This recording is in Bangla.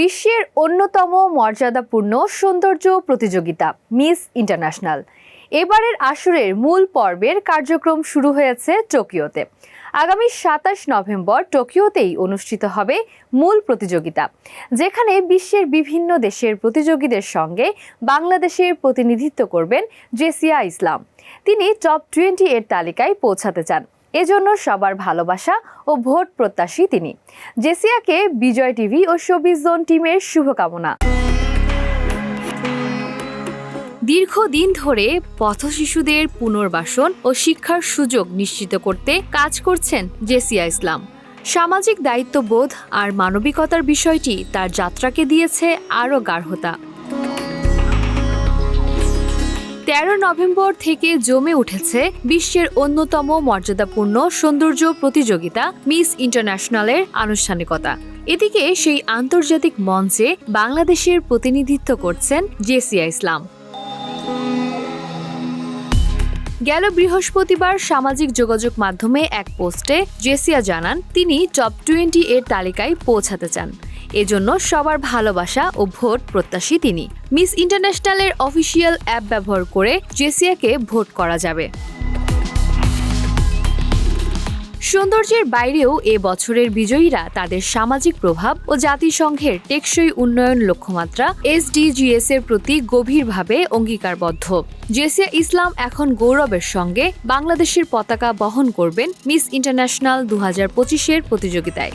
বিশ্বের অন্যতম মর্যাদাপূর্ণ সৌন্দর্য প্রতিযোগিতা, মিস ইন্টারন্যাশনাল। এবারের আসরের মূল পর্বের কার্যক্রম শুরু হয়েছে টোকিওতে। আগামী সাতাশ নভেম্বর টোকিওতেই অনুষ্ঠিত হবে মূল প্রতিযোগিতা, যেখানে বিশ্বের বিভিন্ন দেশের প্রতিযোগীদের সঙ্গে বাংলাদেশের প্রতিনিধিত্ব করবেন জেসিয়া ইসলাম। তিনি টপ টোয়েন্টি এর তালিকায় পৌঁছাতে চান। এজন্য সবার ভালোবাসা ও ভোট প্রত্যাশী তিনি। জেসিয়াকে বিজয় টিভি ও শোবিজ জোন টিমের শুভকামনা। দীর্ঘদিন ধরে পথ শিশুদের পুনর্বাসন ও শিক্ষার সুযোগ নিশ্চিত করতে কাজ করছেন জেসিয়া ইসলাম। সামাজিক দায়িত্ববোধ আর মানবিকতার বিষয়টি তার যাত্রাকে দিয়েছে আরও গাঢ়তা। তেরো নভেম্বর থেকে জমে উঠেছে বিশ্বের অন্যতম মর্যাদাপূর্ণ সৌন্দর্য প্রতিযোগিতা মিস ইন্টারন্যাশনালের আনুষ্ঠানিকতা। এদিকে সেই আন্তর্জাতিক মঞ্চে বাংলাদেশের প্রতিনিধিত্ব করছেন জেসিয়া ইসলাম। গেল বৃহস্পতিবার সামাজিক যোগাযোগ মাধ্যমে এক পোস্টে জেসিয়া জানান, তিনি টপ টোয়েন্টি এর তালিকায় পৌঁছাতে চান। এজন্য সবার ভালোবাসা ও ভোট প্রত্যাশী তিনি। মিস ইন্টারন্যাশনালের অফিসিয়াল অ্যাপ ব্যবহার করে জেসিয়াকে ভোট করা যাবে। সৌন্দর্যের বাইরেও এ বছরের বিজয়ীরা তাদের সামাজিক প্রভাব ও জাতিসংঘের টেকসই উন্নয়ন লক্ষ্যমাত্রা এসডিজিএস এর প্রতি গভীরভাবে অঙ্গীকারবদ্ধ। জেসিয়া ইসলাম এখন গৌরবের সঙ্গে বাংলাদেশের পতাকা বহন করবেন মিস ইন্টারন্যাশনাল দু হাজার পঁচিশের প্রতিযোগিতায়।